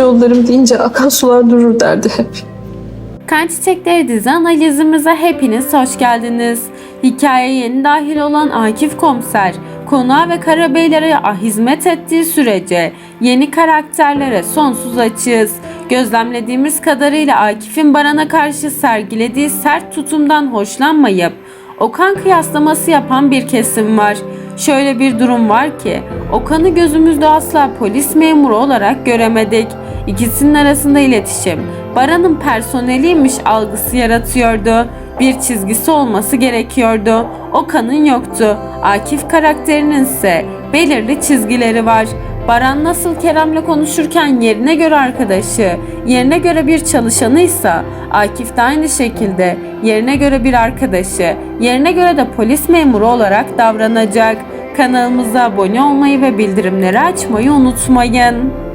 amcaoğullarım deyince akan sular durur derdi hep. Kan Çiçekleri dizi analizimize hepiniz hoş geldiniz. Hikayeye yeni dahil olan Akif Komiser, konuğa ve karabeylere hizmet ettiği sürece yeni karakterlere sonsuz açığız. Gözlemlediğimiz kadarıyla Akif'in Baran'a karşı sergilediği sert tutumdan hoşlanmayıp Okan kıyaslaması yapan bir kesim var. Şöyle bir durum var ki Okan'ı gözümüzde asla polis memuru olarak göremedik. İkisinin arasında iletişim Baran'ın personeliymiş algısı yaratıyordu. Bir çizgisi olması gerekiyordu. Okan'ın yoktu. Akif karakterinin ise belirli çizgileri var. Baran nasıl Kerem'le konuşurken yerine göre arkadaşı, yerine göre bir çalışanıysa Akif de aynı şekilde yerine göre bir arkadaşı, yerine göre de polis memuru olarak davranacak. Kanalımıza abone olmayı ve bildirimleri açmayı unutmayın.